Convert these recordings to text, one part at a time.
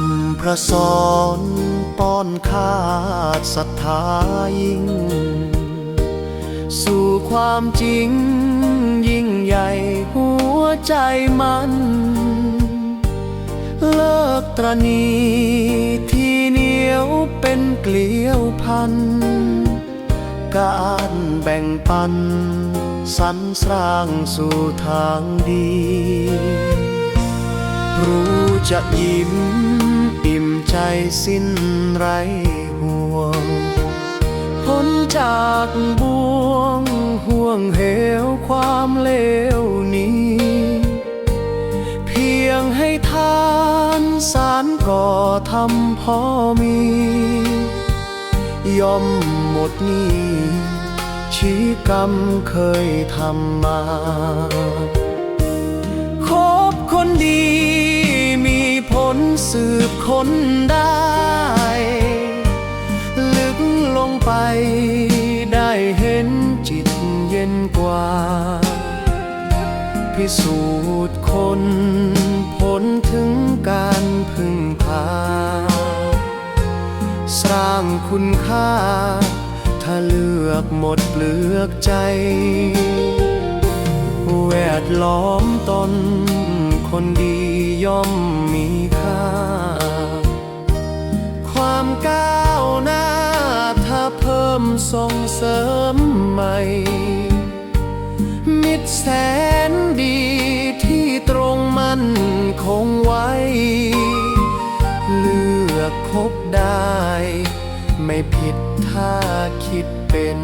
ำพระสอนป้อนขาดศรัทธายิ่ง สู่ความจริงยิ่งใหญ่หัวใจมัน เลิกตรณีที่เหนียวเป็นเกลียวพัน การแบ่งปันสรรสร้างสู่ทางดี รู้จะยิ้ม อิ่มใจสิ้นไรห่วง พ้นจากบ่วงห่วงเหวความเลวนี้ เพียงให้ทานสารก่อทำพอมี ย่อมหมดนี้ชี้กรรมเคยทำมา คบคนดี สืบค้นได้ ลึกลงไปได้เห็นจิตเย็นกว่า พิสูจน์คนผลถึงการพึ่งพา สร้างคุณค่า ถ้าเลือกหมดเปลือกใจแวดล้อมตนคนดี ย่อมมีค่า ความก้าวหน้าถ้าเพิ่มส่งเสริมใหม่ มิตรแสนดีที่ตรงมันคงไว้ เลือกคบได้ ไม่ผิดถ้าคิดเป็น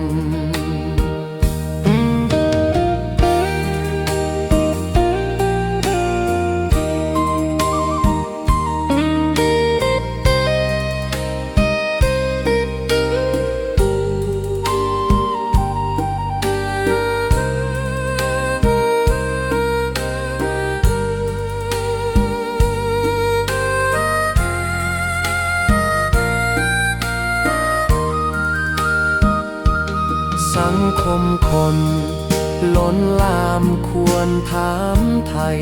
คมคนล้นลามควรถามไทย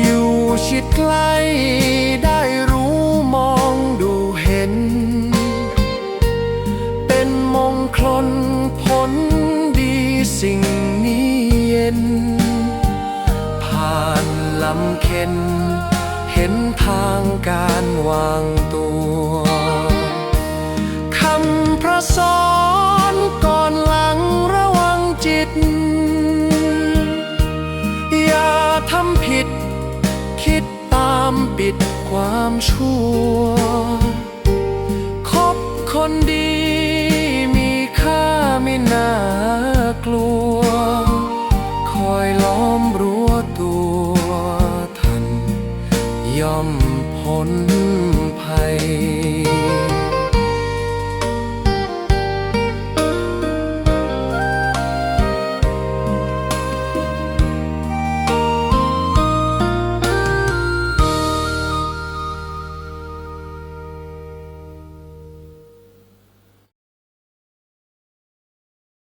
อยู่ชิดใกล้ได้รู้มองดูเห็น เป็นมงคลผลดีสิ่งนี้เย็น ผ่านลำเค็น เห็นทางการวาง จิต อย่าทำผิด คิดตามปิดความชั่ว คบคนดีมีค่าไม่น่ากลัว คอยล้อมรั้วตัวทัน ย่อมพ้นภัย